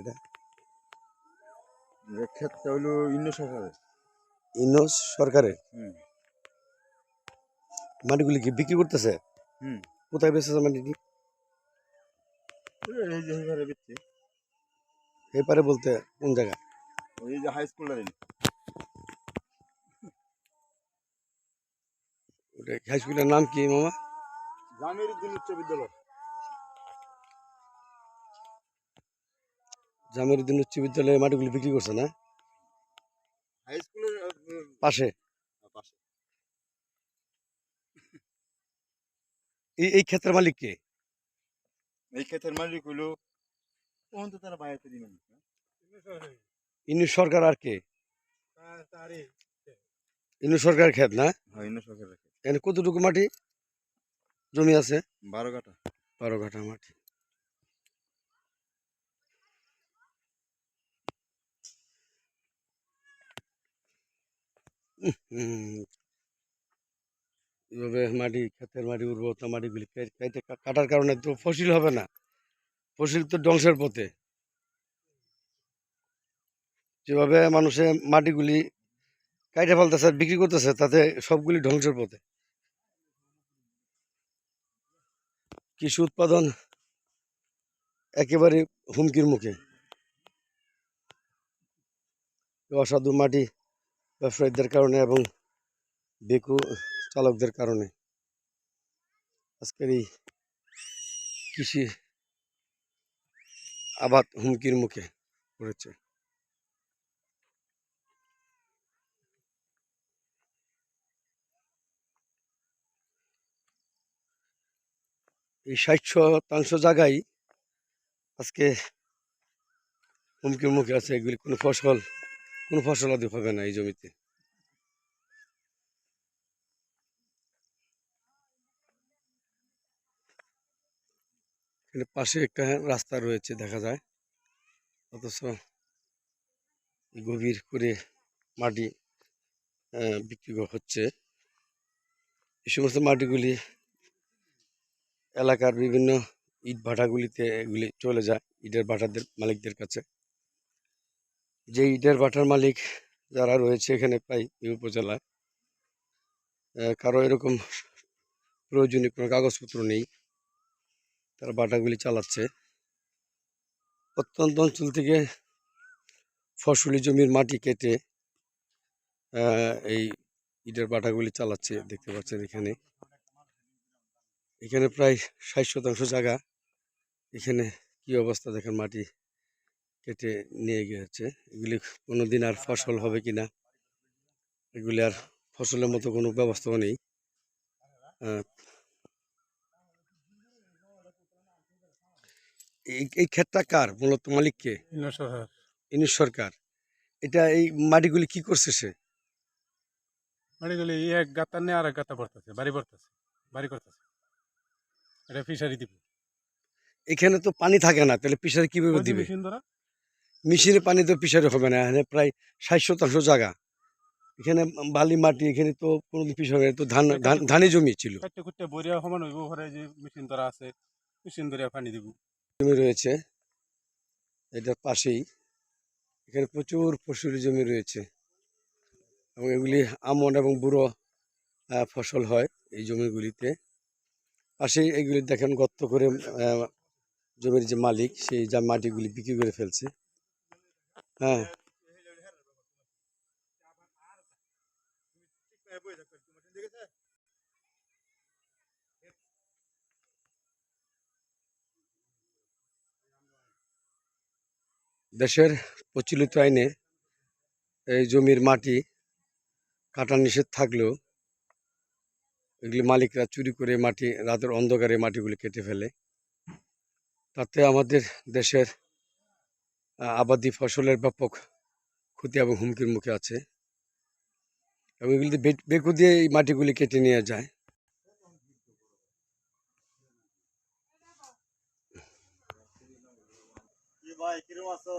এটা? ক্ষেতটা হলো সরকারের। সরকারের? মাটিগুলি কি বিক্রি করতেছে? হুম। কোথায় বেচতেছে মাটিটি? এপারে বলতে কোন জায়গা? ওই যে হাই হাই স্কুলের নাম কি মামা? জামির উদ্দিন উচ্চ বিদ্যালয়। জামির উদ্দিন উচ্চ বিদ্যালয়ে মাটিগুলি বিক্রি করছে না? হাই স্কুলের পাশে। এই এই ক্ষেত্রের মালিক কে? এই ক্ষেতের মালিক হইল কোন তো তারা বাইরে দিবেন ইনু সরকার আর কে? ইনু সরকার ক্ষেত না? হ্যাঁ এখানে কতটুকু মাটি? জমি আছে? বারো কাটা বারো কাঠা মাটি। এভাবে মাটি, ক্ষেতের মাটি, উর্বরতা মাটিগুলি কেটে কাটার কারণে তো ফসিল হবে না। ফসিল তো ধ্বংসের পথে। যেভাবে মানুষের মাটিগুলি কাইটে ফেলতেছে, বিক্রি করতেছে, তাতে সবগুলি ধ্বংসের পথে। কৃষি উৎপাদন একেবারে হুমকির মুখে। অসাধু মাটি ব্যবসায়ীদের কারণে এবং বেকু চালকদের কারণে আজকের এই কৃষি আবাদ হুমকির মুখে পড়েছে। এই ষাট শতাংশ জায়গায় আজকে হুমকির মুখে আছে এগুলি। কোনো ফসল কোনো ফসল আদি হবে না এই জমিতে। পাশে একটা রাস্তা রয়েছে দেখা যায়। অথচ গভীর করে মাটি বিক্রি হচ্ছে। এই সমস্ত মাটিগুলি এলাকার বিভিন্ন ইট ভাটাগুলিতে এগুলি চলে যায়, ইটের ভাটাদের মালিকদের কাছে। যে ইটের ভাটার মালিক যারা রয়েছে এখানে প্রায় এই উপজেলায় কারও এরকম প্রয়োজনীয় কোনো কাগজপত্র নেই। তারা বাটাগুলি চালাচ্ছে। প্রত্যন্ত অঞ্চল থেকে ফসলি জমির মাটি কেটে এই ইটের বাটাগুলি চালাচ্ছে দেখতে পাচ্ছেন এখানে। এখানে প্রায় ষাট শতাংশ জায়গা। এখানে কি অবস্থা দেখেন মাটি? কেটে নিয়ে গিয়েছে। এগুলি কোনোদিন আর ফসল হবে কিনা এগুলি আর ফসলের মতো কোনো ব্যবস্থাও নেই। এই ক্ষেতটা কার? মূলত মালিককে? ইনিশ সরকার। এটা এই মাটিগুলি কি করছে সে? এই এক গাতা নিয়ে আর এক গাতা পড়তেছে বাড়ি পড়তেছে বাড়ি করতেছে। এটা ফিশারি দিব এখানে তো পানি থাকে না তাহলে পিসারে কীভাবে দিবে? মেশিন পানি তো পিসারে হবে না এখানে প্রায় ষাট শতাংশ জায়গা। এখানে বালি মাটি এখানে তো কোনো পিসারে তো ধান ধান জমি ছিল। বরিয়া সমান হইব ঘরে যে মেশিন দ্বারা আছে মেশিন পানি দিব। জমি রয়েছে এটার পাশেই। এখানে প্রচুর ফসলি জমি রয়েছে। এবং এগুলি আমন এবং বুড়ো ফসল হয় এই জমিগুলিতে। পাশেই এগুলি দেখেন গর্ত করে জমির যে মালিক সেই যা মাটিগুলি বিক্রি করে ফেলছে। হ্যাঁ। দেশের প্রচলিত আইনে এই জমির মাটি কাটা নিষেধ থাকলেও এগুলি মালিকরা চুরি করে মাটি, রাতের অন্ধকারে মাটিগুলি কেটে ফেলে। তাতে আমাদের দেশের আবাদি ফসলের ব্যাপক ক্ষতি এবং হুমকির মুখে আছে। এবং এগুলিতে বেকু দিয়ে এই মাটিগুলি কেটে নিয়ে যায়। ভাই কিরম আছো